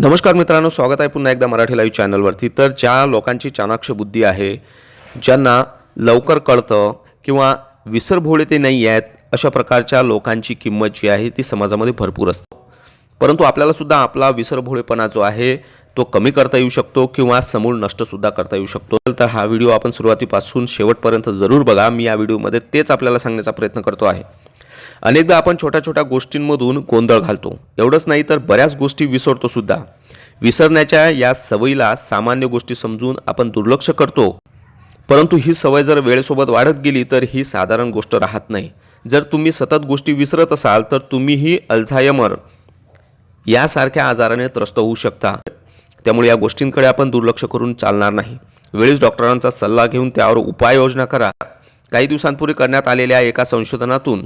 नमस्कार मित्रांनो स्वागत आहे पुन्हा एकदा मराठी लाईव्ह चॅनलवरती तर ज्या लोकांची चाणाक्ष बुद्धी आहे ज्यांना लवकर कळतं किंवा विसरभोळे ते नाही आहेत अशा प्रकारच्या लोकांची किंमत जी आहे ती समाजामध्ये भरपूर असते. परंतु आपल्यालासुद्धा आपला विसरभोळेपणा जो आहे तो कमी करता येऊ शकतो किंवा समूळ नष्टसुद्धा करता येऊ शकतो. तर हा व्हिडिओ आपण सुरुवातीपासून शेवटपर्यंत जरूर बघा. मी या व्हिडिओमध्ये तेच आपल्याला सांगण्याचा प्रयत्न करतो आहे. अनेकदा आपण छोट्या छोट्या गोष्टींमधून गोंधळ घालतो. एवढंच नाही तर बऱ्याच गोष्टी विसरतो सुद्धा. विसरण्याच्या या सवयीला सामान्य गोष्टी समजून आपण दुर्लक्ष करतो. परंतु ही सवय जर वेळेसोबत वाढत गेली तर ही साधारण गोष्ट राहत नाही. जर तुम्ही सतत गोष्टी विसरत असाल तर तुम्हीही अल्झायमर यासारख्या आजाराने त्रस्त होऊ शकता. त्यामुळे या गोष्टींकडे आपण दुर्लक्ष करून चालणार नाही. वेळीच डॉक्टरांचा सल्ला घेऊन त्यावर उपाययोजना करा. काही दिवसांपूर्वी करण्यात आलेल्या एका संशोधनातून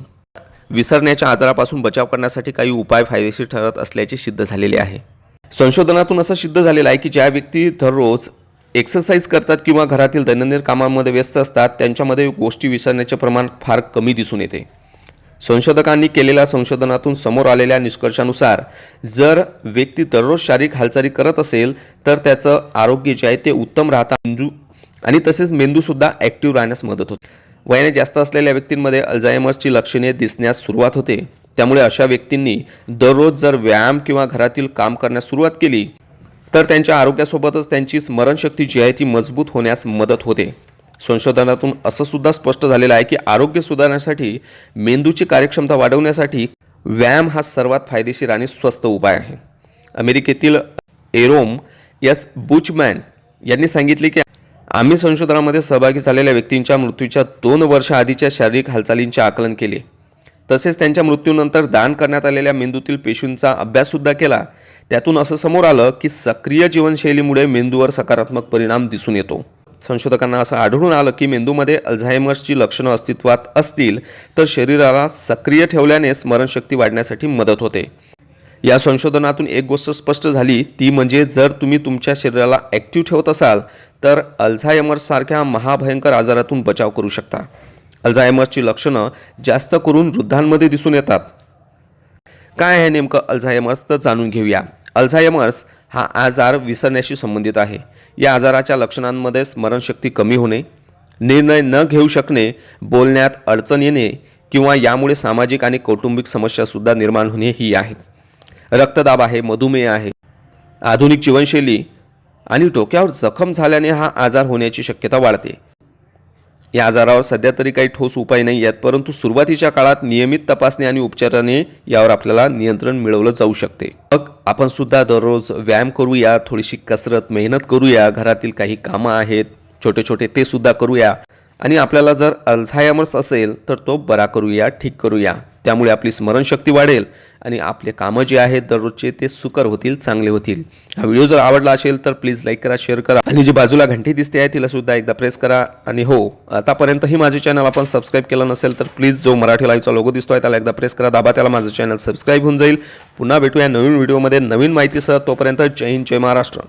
विसरण्याच्या आजारापासून बचाव करण्यासाठी काही उपाय फायदेशीर ठरत असल्याचे सिद्ध झालेले आहे. संशोधनातून असं सिद्ध झालेलं आहे की ज्या व्यक्ती दररोज एक्सरसाइज करतात किंवा घरातील दैनंदिन कामांमध्ये व्यस्त असतात त्यांच्यामध्ये गोष्टी विसरण्याचे प्रमाण फार कमी दिसून येते. संशोधकांनी केलेल्या संशोधनातून समोर आलेल्या निष्कर्षानुसार जर व्यक्ती दररोज शारीरिक हालचाली करत असेल तर त्याचं आरोग्य जे आहे ते उत्तम राहता मेंदू आणि तसेच मेंदूसुद्धा ॲक्टिव्ह राहण्यास मदत होते. वयाने जास्त असलेल्या व्यक्तींमध्ये अल्झायमर्सची लक्षणे दिसण्यास सुरुवात होते. त्यामुळे अशा व्यक्तींनी दररोज जर व्यायाम किंवा घरातील काम करण्यास सुरुवात केली तर त्यांच्या आरोग्यासोबतच त्यांची स्मरणशक्ती जी आहे ती मजबूत होण्यास मदत होते. संशोधनातून असं सुद्धा स्पष्ट झालेलं आहे की आरोग्य सुधारण्यासाठी मेंदूची कार्यक्षमता वाढवण्यासाठी व्यायाम हा सर्वात फायदेशीर आणि स्वस्त उपाय आहे. अमेरिकेतील एरोम एस. बुचमॅन यांनी सांगितले की आम्ही संशोधनामध्ये सहभागी झालेल्या व्यक्तींच्या मृत्यूच्या दोन वर्ष आधीच्या शारीरिक हालचालींचे आकलन केले. तसेच त्यांच्या मृत्यूनंतर दान करण्यात आलेल्या मेंदूतील पेशींचा अभ्याससुद्धा केला. त्यातून असं समोर आलं की सक्रिय जीवनशैलीमुळे मेंदूवर सकारात्मक परिणाम दिसून येतो. संशोधकांना असं आढळून आलं की मेंदूमध्ये अल्झायमर्सची लक्षणं अस्तित्वात असतील तर शरीराला सक्रिय ठेवल्याने स्मरणशक्ती वाढण्यासाठी मदत होते. या संशोधनातून एक गोष्ट स्पष्ट झाली. ती म्हणजे जर तुम्ही तुमच्या शरीराला ॲक्टिव्ह ठेवत असाल तर अल्झायमर्ससारख्या महाभयंकर आजारातून बचाव करू शकता. अल्झायमर्सची लक्षणं जास्त करून वृद्धांमध्ये दिसून येतात. काय आहे नेमकं अल्झायमर्स? तर जाणून घेऊया. अल्झायमर्स हा आजार विसरण्याशी संबंधित आहे. या आजाराच्या लक्षणांमध्ये स्मरणशक्ती कमी होणे निर्णय न घेऊ शकणे बोलण्यात अडचण येणे किंवा यामुळे सामाजिक आणि कौटुंबिक समस्यासुद्धा निर्माण होणे ही आहेत. रक्तदाब आहे मधुमेह आहे. आधुनिक जीवनशैली आणि डोक्यावर जखम झाल्याने हा आजार होण्याची शक्यता वाढते. या आजारावर सध्या तरी काही ठोस उपाय नाही आहेत परंतु सुरुवातीच्या काळात नियमित तपासणी आणि उपचाराने यावर आपल्याला नियंत्रण मिळवलं जाऊ शकते. मग आपण सुद्धा दररोज व्यायाम करूया थोडीशी कसरत मेहनत करूया घरातील काही कामं आहेत छोटे छोटे ते सुद्धा करूया. आणि आपल्याला जर अल्झायमर्स असेल तर तो बरा करूया ठीक करूया. त्यामुळे आपली स्मरणशक्ती वाढेल. आणि आपले कामं जे आहेत दररोजचे ते सुकर होतील चांगले होतील. हा व्हिडिओ जर आवडला असेल तर प्लीज लाईक करा शेअर करा. आणि जी बाजूला घंटी दिसते आहे तिला सुद्धा एकदा प्रेस करा. आणि हो आतापर्यंतही माझे चॅनल आपण सबस्क्राईब केलं नसेल तर प्लीज जो मराठी लाईव्हचा लोगो दिसतो आहे त्याला एकदा प्रेस करा दाबा त्याला माझं चॅनल सबस्क्राईब होऊन जाईल. पुन्हा भेटूया नवीन व्हिडिओमध्ये नवीन माहितीसह. तोपर्यंत जय हिंद जय महाराष्ट्र.